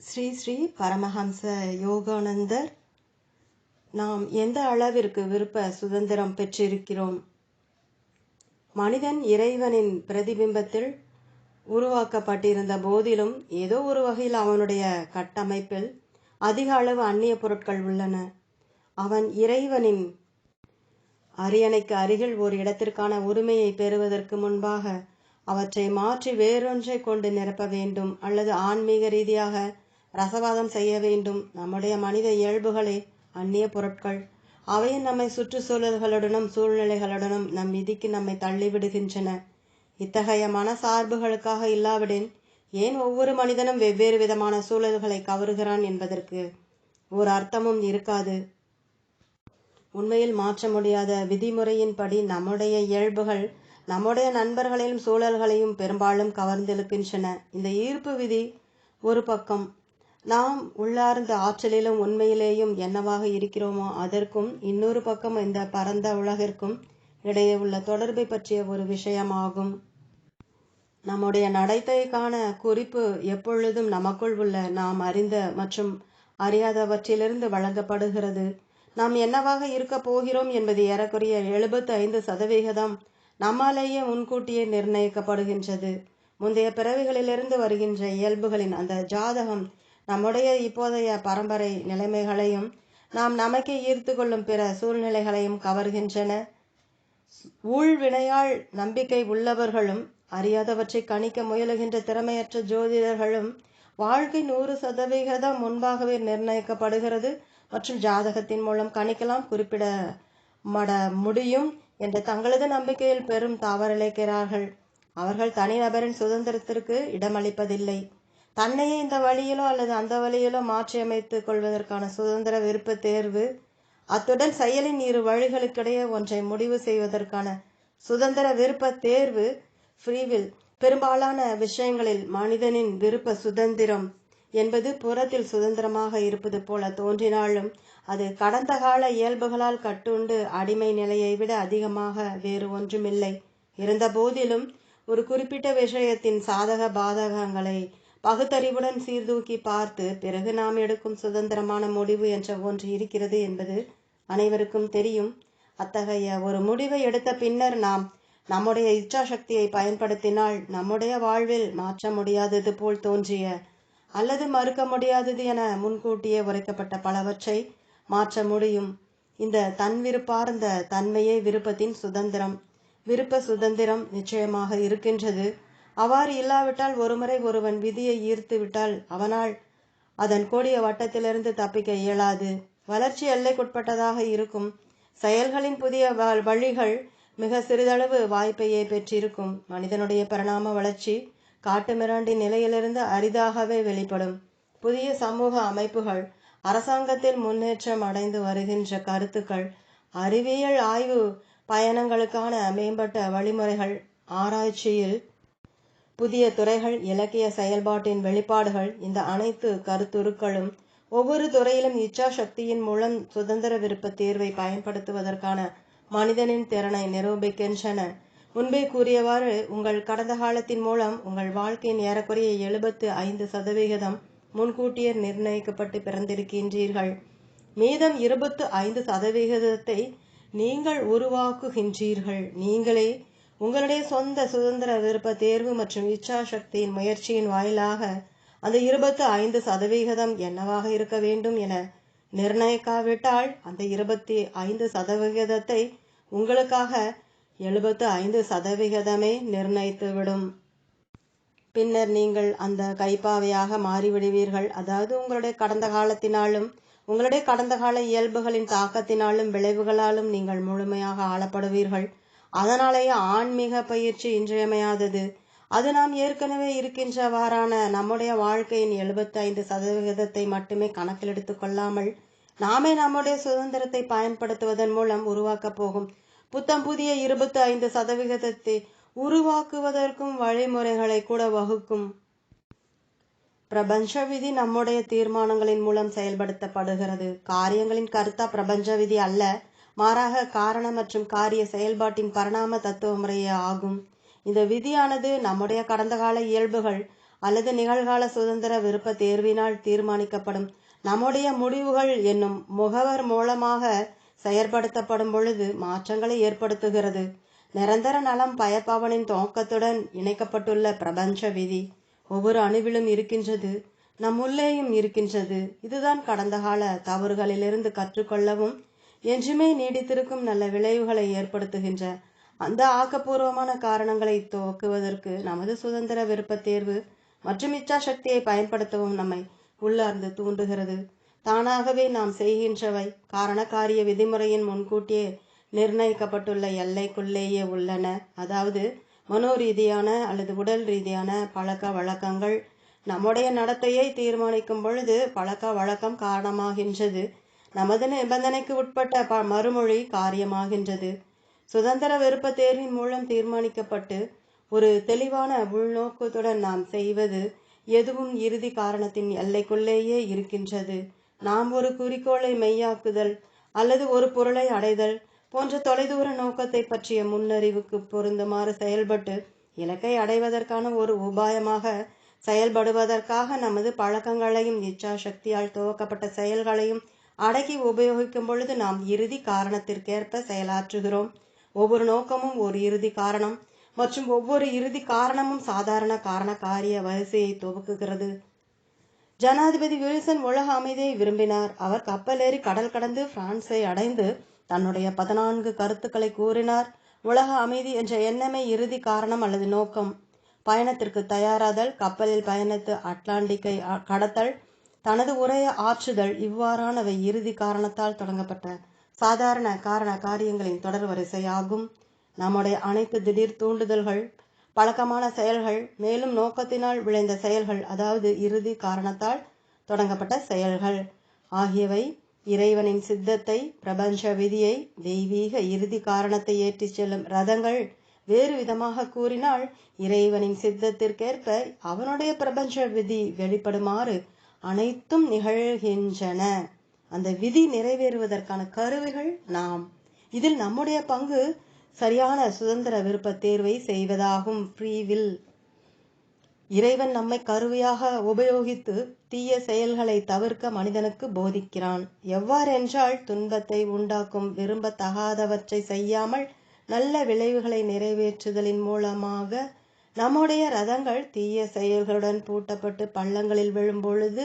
ஸ்ரீ ஸ்ரீ பரமஹம்ச யோகானந்தர் நாம் எந்த அளவிற்கு விருப்ப சுதந்திரம் பெற்றிருக்கிறோம்? மனிதன் இறைவனின் பிரதிபிம்பத்தில் உருவாக்கப்பட்டிருந்த போதிலும் ஏதோ ஒரு வகையில் அவனுடைய கட்டமைப்பில் அதிக அளவு அந்நிய பொருட்கள் உள்ளன. அவன் இறைவனின் அரியணைக்கு அருகில் ஒரு இடத்திற்கான உரிமையை பெறுவதற்கு முன்பாக அவற்றை மாற்றி வேறொன்றை கொண்டு நிரப்ப வேண்டும் அல்லது ஆன்மீக ரீதியாக ரசவாதம் செய்ய வேண்டும். நம்முடைய மனித இயல்புகளே அந்நிய பொருட்கள். அவை நம்மை சுற்றுச்சூழல்களுடனும் சூழ்நிலைகளுடனும் நம் விதிக்கு நம்மை தள்ளிவிடுகின்றன. இத்தகைய மனசார்புகளுக்காக இல்லாவிடின் ஏன் ஒவ்வொரு மனிதனும் வெவ்வேறு விதமான சூழல்களை கவருகிறான் என்பதற்கு ஒரு அர்த்தமும் இருக்காது. உண்மையில் மாற்ற முடியாத விதிமுறையின்படி நம்முடைய இயல்புகள் நம்முடைய நண்பர்களையும் சூழல்களையும் பெரும்பாலும் கவர்ந்திழுக்கின்றன. இந்த ஈர்ப்பு விதி ஒரு பக்கம் நாம் உள்ளார்ந்த ஆற்றலிலும் உண்மையிலேயும் என்னவாக இருக்கிறோமோ அதற்கும் இன்னொரு பக்கம் இந்த பரந்த உலகிற்கும் இடையே உள்ள தொடர்பை பற்றிய ஒரு விஷயமாகும். நம்முடைய நடத்தைக்கான குறிப்பு எப்பொழுதும் நமக்குள் உள்ள நாம் அறிந்த மற்றும் அறியாதவற்றிலிருந்து வழங்கப்படுகிறது. நாம் என்னவாக இருக்க போகிறோம் என்பது ஏறக்குறைய எழுபத்தி ஐந்து சதவிகிதம் நம்மாலேயே முன்கூட்டியே நிர்ணயிக்கப்படுகின்றது. முந்தைய பிறவிகளிலிருந்து வருகின்ற இயல்புகளின் அந்த ஜாதகம் நம்முடைய இப்போதைய பரம்பரை நிலைமைகளையும் நாம் நமக்கே ஈர்த்து கொள்ளும் பிற சூழ்நிலைகளையும் கவர்கின்றன. ஊழ்வினையால் நம்பிக்கை உள்ளவர்களும் அறியாதவற்றை கணிக்க முயலுகின்ற திறமையற்ற ஜோதிடர்களும் வாழ்க்கை நூறு சதவிகிதம் முன்பாகவே நிர்ணயிக்கப்படுகிறது மற்றும் ஜாதகத்தின் மூலம் கணிக்கலாம் குறிப்பிட மட முடியும் என்ற தங்களது நம்பிக்கையில் பெரும் தவறிழைக்கிறார்கள். அவர்கள் தனிநபரின் சுதந்திரத்திற்கு இடமளிப்பதில்லை. தன்னையே இந்த வழியிலோ அல்லது அந்த வழியிலோ மாற்றியமைத்து கொள்வதற்கான சுதந்திர விருப்ப தேர்வு அத்துடன் செயலின் இரு வழிகளுக்கிடையே ஒன்றை முடிவு செய்வதற்கான சுதந்திர விருப்ப தேர்வு ஃப்ரீவில் பெரும்பாலான விஷயங்களில் மனிதனின் விருப்ப சுதந்திரம் என்பது புறத்தில் சுதந்திரமாக இருப்பது போல தோன்றினாலும் அது கடந்த கால இயல்புகளால் கட்டுண்டு அடிமை நிலையை விட அதிகமாக வேறு ஒன்றுமில்லை. இருந்த போதிலும் ஒரு குறிப்பிட்ட விஷயத்தின் சாதக பாதகங்களை பகுத்தறிவுடன் சீர்தூக்கி பார்த்து பிறகு நாம் எடுக்கும் சுதந்திரமான முடிவு என்ற ஒன்று இருக்கிறது என்பது அனைவருக்கும் தெரியும். அத்தகைய ஒரு முடிவை எடுத்த பின்னர் நாம் நம்முடைய இச்சாசக்தியை பயன்படுத்தினால் நம்முடைய வாழ்வில் மாற்ற முடியாதது போல் தோன்றிய அல்லது மறுக்க முடியாதது என முன்கூட்டியே உரைக்கப்பட்ட பலவற்றை மாற்ற முடியும். இந்த தன் விருப்பார்ந்த தன்மையே விருப்பத்தின் சுதந்திரம். விருப்ப சுதந்திரம் நிச்சயமாக இருக்கின்றது. அவ்வாறு இல்லாவிட்டால் ஒருமுறை ஒருவன் விதியை ஈர்த்து விட்டால் அவனால் அதன் கூடிய வட்டத்திலிருந்து தப்பிக்க இயலாது. வளர்ச்சி எல்லைக்குட்பட்டதாக இருக்கும். செயல்களின் புதிய வழிகள் மிக சிறிதளவு வாய்ப்பையே பெற்றிருக்கும். மனிதனுடைய பரிணாம வளர்ச்சி காட்டுமிராண்டி நிலையிலிருந்து அரிதாகவே வெளிப்படும். புதிய சமூக அமைப்புகள் அரசாங்கத்தில் முன்னேற்றம் அடைந்து வருகின்ற கருத்துக்கள் அறிவியல் ஆய்வு பயணங்களுக்கான மேம்பட்ட வழிமுறைகள் ஆராய்ச்சியில் புதிய துறைகள் இலக்கிய செயல்பாட்டின் வெளிப்பாடுகள் இந்த அனைத்து கருத்துருக்களும் ஒவ்வொரு துறையிலும் இச்சா சக்தியின் மூலம் சுதந்திர விருப்ப தேர்வை பயன்படுத்துவதற்கான மனிதனின் திறனை நிரூபிக்கின்றன. முன்பே கூறியவாறு உங்கள் கடந்த காலத்தின் மூலம் உங்கள் வாழ்க்கையின் ஏறக்குறைய எழுபத்து ஐந்து சதவிகிதம் முன்கூட்டியே நிர்ணயிக்கப்பட்டு பிறந்திருக்கின்றீர்கள். மீதம் இருபத்து ஐந்து சதவிகிதத்தை நீங்கள் உருவாக்குகின்றீர்கள். நீங்களே உங்களுடைய சொந்த சுதந்திர விருப்ப தேர்வு மற்றும் இச்சா சக்தியின் முயற்சியின் வாயிலாக அந்த இருபத்து ஐந்து சதவிகிதம் என்னவாக இருக்க வேண்டும் என நிர்ணயிக்காவிட்டால் அந்த இருபத்தி ஐந்து சதவிகிதத்தை உங்களுக்காக எழுபத்து ஐந்து சதவிகிதமே நிர்ணயித்துவிடும் பின்னர் நீங்கள் அந்த கைப்பாவையாக மாறிவிடுவீர்கள். அதாவது உங்களுடைய கடந்த காலத்தினாலும் உங்களுடைய கடந்த கால இயல்புகளின் தாக்கத்தினாலும் விளைவுகளாலும் நீங்கள் முழுமையாக ஆளப்படுவீர்கள். அதனாலேயே ஆன்மீக பயிற்சி இன்றியமையாதது. அது நாம் ஏற்கனவே இருக்கின்றவாறான நம்முடைய வாழ்க்கையின் எழுபத்தி ஐந்து சதவிகிதத்தை மட்டுமே கணக்கில் எடுத்துக்கொள்ளாமல் நாமே நம்முடைய சுதந்திரத்தை பயன்படுத்துவதன் மூலம் உருவாக்கப் போகும். புத்தம் புதிய இருபத்தி ஐந்து சதவிகிதத்தை உருவாக்குவதற்கும் வழிமுறைகளை கூட வகுக்கும். பிரபஞ்ச விதி நம்முடைய தீர்மானங்களின் மூலம் செயல்படுத்தப்படுகிறது. காரியங்களின் கருத்தா பிரபஞ்ச விதி அல்ல. மாறாக காரண மற்றும் காரிய செயல்பாட்டின் பரிணாம தத்துவ முறையே ஆகும். இந்த விதியானது நம்முடைய கடந்த கால இயல்புகள் அல்லது நிகழ்கால சுதந்திர விருப்ப தேர்வினால் தீர்மானிக்கப்படும். நம்முடைய முடிவுகள் என்னும் முகவர் மூலமாக செயற்படுத்தப்படும் பொழுது மாற்றங்களை ஏற்படுத்துகிறது. நிரந்தர நலம் பயப்பவனின் துவக்கத்துடன் இணைக்கப்பட்டுள்ள பிரபஞ்ச விதி. ஒவ்வொரு அணுவிலும் இருக்கின்றது. நம் உள்ளேயும் இருக்கின்றது. இதுதான் கடந்த கால தவறுகளிலிருந்து கற்றுக்கொள்ளவும் என்றுமே நீடித்திருக்கும் நல்ல விளைவுகளை ஏற்படுத்துகின்ற அந்த ஆக்கப்பூர்வமான காரணங்களை துவக்குவதற்கு நமது சுதந்திர விருப்ப தேர்வு மற்றும் இச்சா சக்தியை பயன்படுத்தவும் நம்மை உள்ளார்ந்து தூண்டுகிறது. தானாகவே நாம் செய்கின்றவை காரணக்காரிய விதிமுறையின் முன்கூட்டியே நிர்ணயிக்கப்பட்டுள்ள எல்லைக்குள்ளேயே உள்ளன. அதாவது மனோரீதியான அல்லது உடல் ரீதியான பழக்க வழக்கங்கள் நம்முடைய நடத்தையை தீர்மானிக்கும் பொழுது பழக்க வழக்கம் காரணமாகின்றது. நமது நிபந்தனைக்கு உட்பட்ட ப மறுமொழி காரியமாகின்றது. சுதந்திர விருப்ப தேர்வின் மூலம் தீர்மானிக்கப்பட்டு ஒரு தெளிவான உள்நோக்கத்துடன் நாம் செய்வது எதுவும் இறுதி காரணத்தின் எல்லைக்குள்ளேயே இருக்கின்றது. நாம் ஒரு குறிக்கோளை மெய்யாக்குதல் அல்லது ஒரு பொருளை அடைதல் போன்ற தொலைதூர நோக்கத்தை பற்றிய முன்னறிவுக்கு பொருந்துமாறு செயல்பட்டு இலக்கை அடைவதற்கான ஒரு உபாயமாக செயல்படுவதற்காக நமது பழக்கங்களையும் இச்சா சக்தியால் துவக்கப்பட்ட செயல்களையும் அடக்கி உபயோகிக்கும் பொழுது நாம் இறுதி காரணத்திற்கேற்ப செயலாற்றுகிறோம். ஒவ்வொரு நோக்கமும் ஒரு இறுதி காரணம் மற்றும் ஒவ்வொரு இறுதி காரணமும் சாதாரண காரண காரிய வரிசையை துவக்குகிறது. ஜனாதிபதி வில்சன் உலக அமைதியை விரும்பினார். அவர் கப்பலேறி கடல் கடந்து பிரான்சை அடைந்து தன்னுடைய பதினான்கு கருத்துக்களை கூறினார். உலக அமைதி என்ற எண்ணமே இறுதி காரணம் அல்லது நோக்கம். பயணத்திற்கு தயாராதல் கப்பலில் பயணித்து அட்லாண்டிக்கை கடத்தல் தனது உரையை ஆற்றுதல் இவ்வாறானவை இறுதி காரணத்தால் தொடங்கப்பட்ட சாதாரண காரண காரியங்களின் தொடர் வரிசையாகும். நம்முடைய அனைத்து திடீர் தூண்டுதல்கள் பழக்கமான செயல்கள் மேலும் நோக்கத்தினால் விளைந்த செயல்கள் அதாவது இறுதி காரணத்தால் தொடங்கப்பட்ட செயல்கள் ஆகியவை இறைவனின் சித்தத்தை பிரபஞ்ச விதியை தெய்வீக இறுதி காரணத்தை ஏற்றிச் செல்லும் ரதங்கள் வேறு விதமாக கூறினால் இறைவனின் சித்தத்திற்கேற்ப அவனுடைய பிரபஞ்ச விதி வெளிப்படுமாறு அனைத்தும் நிகழ்கின்றன. அந்த விதி நிறைவேறுவதற்கான கருவிகள் நாம். இதில் நம்முடைய பங்கு சரியான சுதந்திர விருப்ப தேர்வை செய்வதாகும். ஃப்ரீவில் இறைவன் நம்மை கருவியாக உபயோகித்து தீய செயல்களை தவிர்க்க மனிதனுக்கு போதிக்கிறான். எவ்வாறென்றால் துன்பத்தை உண்டாக்கும் விரும்பத்தகாதவற்றை செய்யாமல் நல்ல விளைவுகளை நிறைவேற்றுதலின் மூலமாக நம்முடைய ரதங்கள் தீய செயல்களுடன் பூட்டப்பட்டு பள்ளங்களில் விழும்பொழுது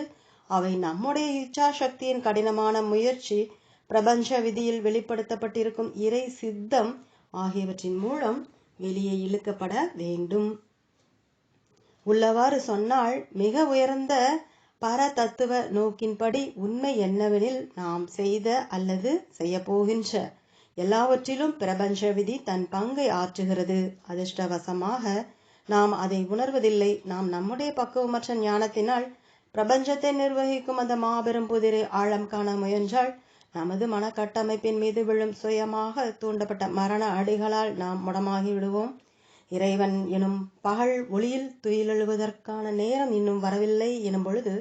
அவை நம்முடைய இச்சா சக்தியின் கடினமான முயற்சி பிரபஞ்ச விதியில் வெளிப்படுத்தப்பட்டிருக்கும் இறை சித்தம் ஆகியவற்றின் மூலம் வெளியே இழுக்கப்பட வேண்டும். உள்ளவாறு சொன்னால் மிக உயர்ந்த பர தத்துவ நோக்கின்படி உண்மை என்னவெனில் நாம் செய்த அல்லது செய்யப்போகின்ற எல்லாவற்றிலும் பிரபஞ்ச விதி தன் பங்கை ஆற்றுகிறது. அதிர்ஷ்டவசமாக நாம் அதை உணர்வதில்லை. நாம் நம்முடைய பக்குவமற்ற ஞானத்தினால் பிரபஞ்சத்தை நிர்வகிக்கும் அந்த மாபெரும் புதிரை ஆழம் காண முயன்றால் நமது மனக்கட்டமைப்பின் மீது விழும் சுயமாக தூண்டப்பட்ட மரண அடிகளால் நாம் முடமாகி விடுவோம். இறைவன் எனும் பகல் ஒளியில் துயிலெழுவதற்கான நேரம் இன்னும் வரவில்லை எனும் பொழுது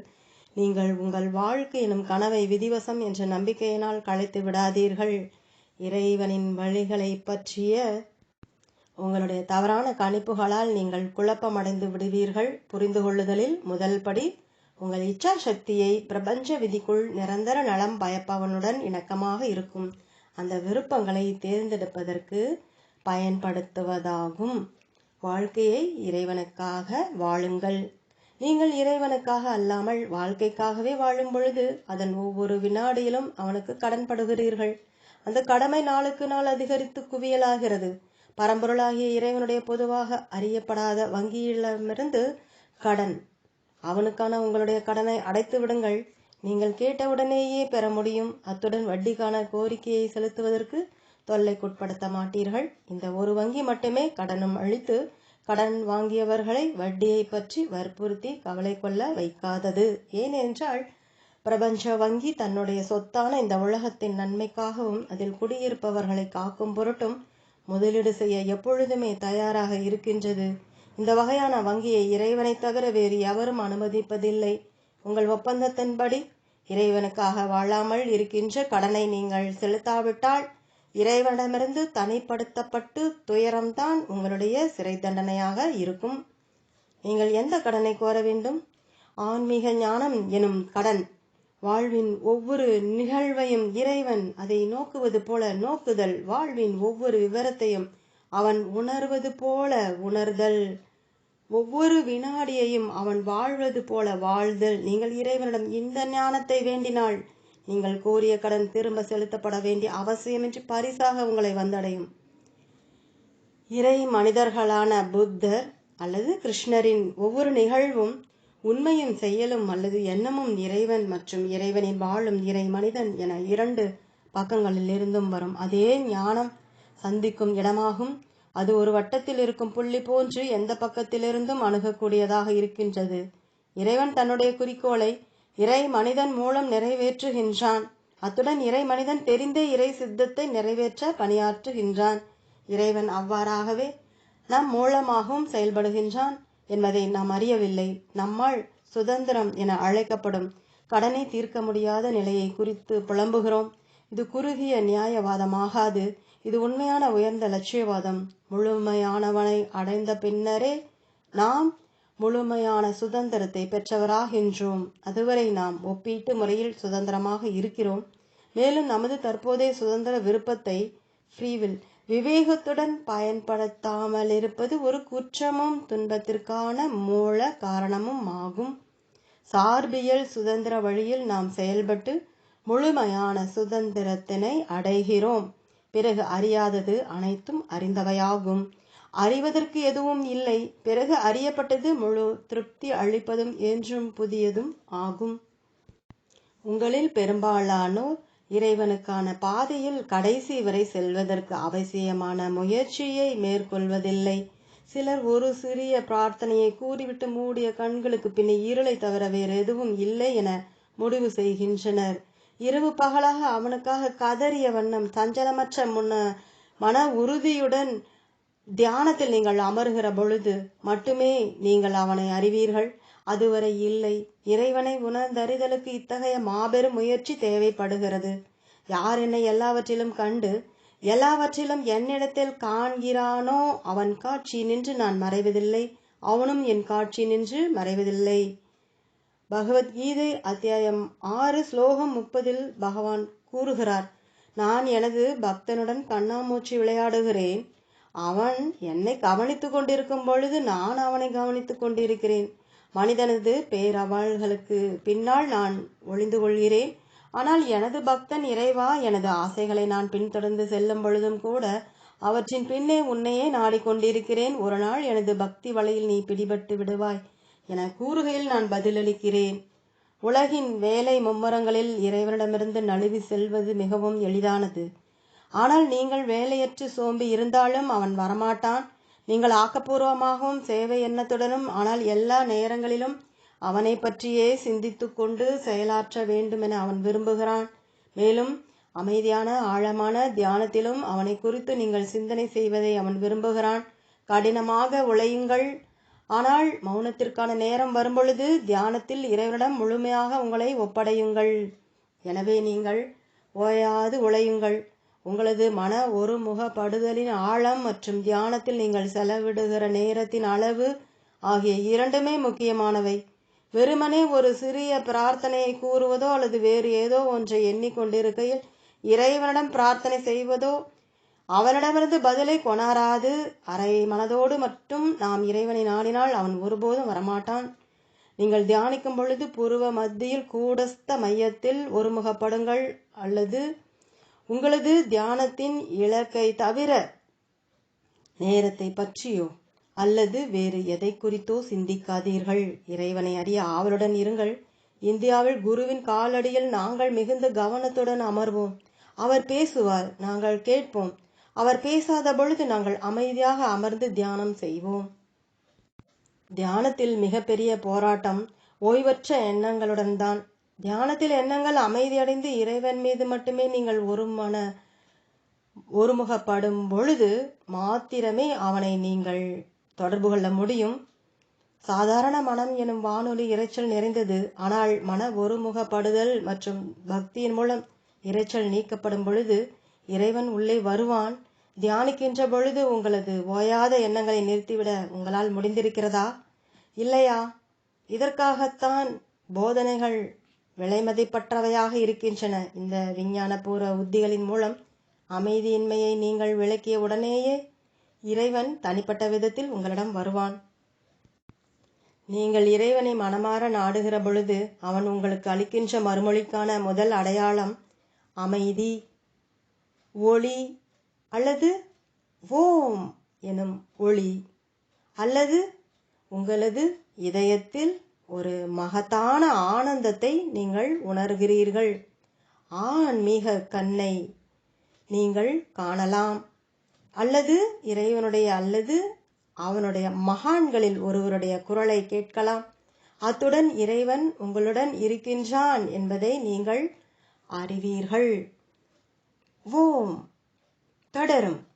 நீங்கள் உங்கள் வாழ்க்கை எனும் கனவை விதிவசம் என்ற நம்பிக்கையினால் களைத்து விடாதீர்கள். இறைவனின் வழிகளை பற்றிய உங்களுடைய தவறான கணிப்புகளால் நீங்கள் குழப்பமடைந்து விடுவீர்கள். புரிந்து கொள்ளுதலில் முதல் படி உங்கள் இச்சா சக்தியை பிரபஞ்ச விதிக்குள் நிரந்தர நலம் பயப்பவனுடன் இணக்கமாக இருக்கும். அந்த விருப்பங்களை தேர்ந்தெடுப்பதற்கு பயன்படுத்துவதாகும். வாழ்க்கையை இறைவனுக்காக வாழுங்கள். நீங்கள் இறைவனுக்காக அல்லாமல் வாழ்க்கைக்காகவே வாழும் பொழுது அதன் ஒவ்வொரு வினாடியிலும் அவனுக்கு கடன்படுகிறீர்கள் அந்த கடமை நாளுக்கு நாள் அதிகரித்து குவியலாகிறது. பரம்பொருளாகிய இறைவனுடைய பொதுவாக அறியப்படாத வங்கியிடமிருந்து கடன். அவனுக்கான உங்களுடைய கடனை அடைத்து விடுங்கள். நீங்கள் கேட்டவுடனேயே பெற முடியும். அத்துடன் வட்டிக்கான கோரிக்கையை செலுத்துவதற்கு தொல்லைக்குட்படுத்த மாட்டீர்கள். இந்த ஒரு வங்கி மட்டுமே கடனும் அளித்து கடன் வாங்கியவர்களை வட்டியை பற்றி வற்புறுத்தி கவலை கொள்ள வைக்காதது. ஏனென்றால் பிரபஞ்ச வங்கி தன்னுடைய சொத்தான இந்த உலகத்தின் நன்மைக்காகவும் அதில் குடியிருப்பவர்களை காக்கும் பொருட்டும் முதலீடு செய்ய எப்பொழுதுமே தயாராக இருக்கின்றது. இந்த வகையான வங்கியை இறைவனை தவிர வேறு எவரும் அனுமதிப்பதில்லை. உங்கள் ஒப்பந்தத்தின்படி இறைவனுக்காக வாழாமல் இருக்கின்ற கடனை நீங்கள் செலுத்தாவிட்டால் இறைவனிடமிருந்து தனிப்படுத்தப்பட்டு துயரம்தான் உங்களுடைய சிறை தண்டனையாக இருக்கும். நீங்கள் எந்த கடனை கோர வேண்டும்? ஆன்மீக ஞானம் எனும் கடன் வாழ்வின் ஒவ்வொரு நிகழ்வையும் இறைவன் அதை நோக்குவது போல நோக்குதல். வாழ்வின் ஒவ்வொரு விவரத்தையும் அவன் உணர்வது போல உணர்தல். ஒவ்வொரு வினாடியையும் அவன் வாழ்வது போல வாழ்தல். நீங்கள் இறைவனிடம் இந்த ஞானத்தை வேண்டினால் நீங்கள் கோரிய கடன் திரும்ப செலுத்தப்பட வேண்டிய அவசியமின்றி பரிசாக உங்களை வந்தடையும். இறை மனிதர்களான புத்தர் அல்லது கிருஷ்ணரின் ஒவ்வொரு நிகழ்வும் உண்மையும் செயலும் அல்லது எண்ணமும் இறைவன் மற்றும் இறைவனின் வாழும் இறை மனிதன் என இரண்டு பக்கங்களிலிருந்தும் வரும். அதே ஞானம் சந்திக்கும் இடமாகும். அது ஒரு வட்டத்தில் இருக்கும் புள்ளி போன்று எந்த பக்கத்திலிருந்தும் அணுகக்கூடியதாக இருக்கின்றது. இறைவன் தன்னுடைய குறிக்கோளை இறை மனிதன் மூலம் நிறைவேற்றுகின்றான். அத்துடன் இறை மனிதன் தெரிந்தே இறை சித்தத்தை நிறைவேற்ற பணியாற்றுகின்றான். இறைவன் அவ்வாறாகவே நம் மூலமாகவும் செயல்படுகின்றான். என்பதை நாம் அறியவில்லை. நம்மால் சுதந்திரம் என அழைக்கப்படும் கடனை தீர்க்க முடியாத நிலையை குறித்து புலம்புகிறோம். இது குறுகிய நியாயவாதமாகாது. இது உண்மையான உயர்ந்த லட்சியவாதம். முழுமையானவனை அடைந்த பின்னரே நாம் முழுமையான சுதந்திரத்தை பெற்றவராகின்றோம். அதுவரை நாம் ஒப்பீட்டு முறையில் சுதந்திரமாக இருக்கிறோம். மேலும் நமது தற்போதைய சுதந்திர விருப்பத்தை ஃப்ரீவில் விவேகத்துடன் பயன்படுத்தாமல் இருப்பது ஒரு குற்றமும் துன்பத்திற்கான மூல காரணமும் ஆகும் சார்பியல் சுதந்திர வழியில் நாம் செயல்பட்டு முழுமையான சுதந்திரத்தினை அடைகிறோம். பிறகு அறியாதது அனைத்தும் அறிந்தவையாகும். அறிவதற்கு எதுவும் இல்லை. பிறகு அறியப்பட்டது முழு திருப்தி அளிப்பதும் என்றும் புதியதும் ஆகும். உங்களில் பெரும்பாலானோர் இறைவனுக்கான பாதையில் கடைசி வரை செல்வதற்கு அவசியமான முயற்சியை மேற்கொள்வதில்லை. சிலர் ஒரு சிறிய பிரார்த்தனையை கூறிவிட்டு மூடிய கண்களுக்கு பின்னே இருளை தவிர வேறு எதுவும் இல்லை என முடிவு செய்கின்றனர். இரவு பகலாக அவனுக்காக கதறிய வண்ணம் சஞ்சலமற்ற முன்ன மன உறுதியுடன் தியானத்தில் நீங்கள் அமருகிற பொழுது மட்டுமே நீங்கள் அவனை அறிவீர்கள். அதுவரை இல்லை. இறைவனை உணர்ந்தறிதலுக்கு இத்தகைய மாபெரும் முயற்சி தேவைப்படுகிறது. யார் என்னை எல்லாவற்றிலும் கண்டு எல்லாவற்றிலும் என்னிடத்தில் காண்கிறானோ அவன் காட்சி நின்று நான் மறைவதில்லை. அவனும் என் காட்சி நின்று மறைவதில்லை. பகவத்கீதை அத்தியாயம் ஆறு ஸ்லோகம் முப்பதில் பகவான் கூறுகிறார் நான் எனது பக்தனுடன் கண்ணாமூச்சி விளையாடுகிறேன். அவன் என்னை கவனித்துக் கொண்டிருக்கும் பொழுது நான் அவனை கவனித்துக் கொண்டிருக்கிறேன். மனிதனது பேரவாள்களுக்கு பின்னால் நான் ஒளிந்து கொள்கிறேன். ஆனால் எனது பக்தன் இறைவா எனது ஆசைகளை நான் பின்தொடர்ந்து செல்லும் பொழுதும் கூட அவற்றின் பின்னே உன்னையே நாடிக்கொண்டிருக்கிறேன். ஒரு நாள் எனது பக்தி வலையில் நீ பிடிபட்டு விடுவாய் என கூறுகையில் நான் பதிலளிக்கிறேன். உலகின் வேலை மும்முரங்களில் இறைவனிடமிருந்து நழுவி செல்வது மிகவும் எளிதானது. ஆனால் நீங்கள் வேலையற்று சோம்பி இருந்தாலும் அவன் வரமாட்டான். நீங்கள் ஆக்கப்பூர்வமாகவும் சேவை எண்ணத்துடனும் ஆனால் எல்லா நேரங்களிலும் அவனை பற்றியே சிந்தித்து கொண்டு செயலாற்ற வேண்டும் என அவன் விரும்புகிறான். மேலும் அமைதியான ஆழமான தியானத்திலும் அவனை குறித்து நீங்கள் சிந்தனை செய்வதை அவன் விரும்புகிறான். கடினமாக உழையுங்கள். ஆனால் மௌனத்திற்கான நேரம் வரும்பொழுது தியானத்தில் இறைவனிடம் முழுமையாக உங்களை ஒப்படையுங்கள். எனவே நீங்கள் ஓயாது உழையுங்கள். உங்களது மன ஒருமுகப்படுதலின் ஆழம் மற்றும் தியானத்தில் நீங்கள் செலவிடுகிற நேரத்தின் அளவு ஆகிய இரண்டுமே முக்கியமானவை. வெறுமனே ஒரு சிறிய பிரார்த்தனையை கூறுவதோ அல்லது வேறு ஏதோ ஒன்றை எண்ணிக்கொண்டிருக்கையில் இறைவனிடம் பிரார்த்தனை செய்வதோ அவனிடமிருந்து பதிலை கொணராது. அரை மனதோடு மட்டும் நாம் இறைவனை நாடினால் அவன் ஒருபோதும் வரமாட்டான். நீங்கள் தியானிக்கும் பொழுது புருவ மத்தியில் கூடஸ்த மையத்தில் ஒருமுகப்படுங்கள் அல்லது உங்களது தியானத்தின் இலக்கை தவிர நேரத்தை பற்றியோ அல்லது வேறு எதை குறித்தோ சிந்திக்காதீர்கள். இறைவனை அறிய ஆவலுடன் இருங்கள். இந்தியாவில் குருவின் காலடியில் நாங்கள் மிகுந்த கவனத்துடன் அமர்வோம். அவர் பேசுவார் நாங்கள் கேட்போம். அவர் பேசாத பொழுது நாங்கள் அமைதியாக அமர்ந்து தியானம் செய்வோம். தியானத்தில் மிகப்பெரிய போராட்டம் ஓய்வற்ற எண்ணங்களுடன் தான். தியானத்தில் எண்ணங்கள் அமைதியடைந்து இறைவன் மீது மட்டுமே நீங்கள் ஒரு மன ஒருமுகப்படும் பொழுது மாத்திரமே அவனை நீங்கள் தொடர்பு கொள்ள முடியும். சாதாரண மனம் எனும் வானொலி இரைச்சல் நிறைந்தது. ஆனால் மன ஒருமுகப்படுதல் மற்றும் பக்தியின் மூலம் இரைச்சல் நீக்கப்படும் பொழுது இறைவன் உள்ளே வருவான். தியானிக்கின்ற பொழுது உங்களது ஓயாத எண்ணங்களை நிறுத்திவிட உங்களால் முடிந்திருக்கிறதா? இல்லையா? இதற்காகத்தான் போதனைகள் விலைமதிப்பற்றவையாக இருக்கின்றன. இந்த விஞ்ஞானபூர்வ உத்திகளின் மூலம் அமைதியின்மையை நீங்கள் விளக்கிய உடனேயே இறைவன் தனிப்பட்ட விதத்தில் உங்களிடம் வருவான். நீங்கள் இறைவனை மனமாற நாடுகிற பொழுது அவன் உங்களுக்கு அளிக்கின்ற மறுமொழிக்கான முதல் அடையாளம் அமைதி ஒளி அல்லது ஓம் எனும் ஒளி அல்லது உங்களது இதயத்தில் ஒரு மகத்தான ஆனந்தத்தை நீங்கள் உணர்கிறீர்கள். ஆன்மீக கண்ணை நீங்கள் காணலாம். அல்லது இறைவனுடைய அல்லது அவனுடைய மகான்களில் ஒருவருடைய குரலை கேட்கலாம். அத்துடன் இறைவன் உங்களுடன் இருக்கின்றான் என்பதை நீங்கள் அறிவீர்கள். ஓம். தொடரும்.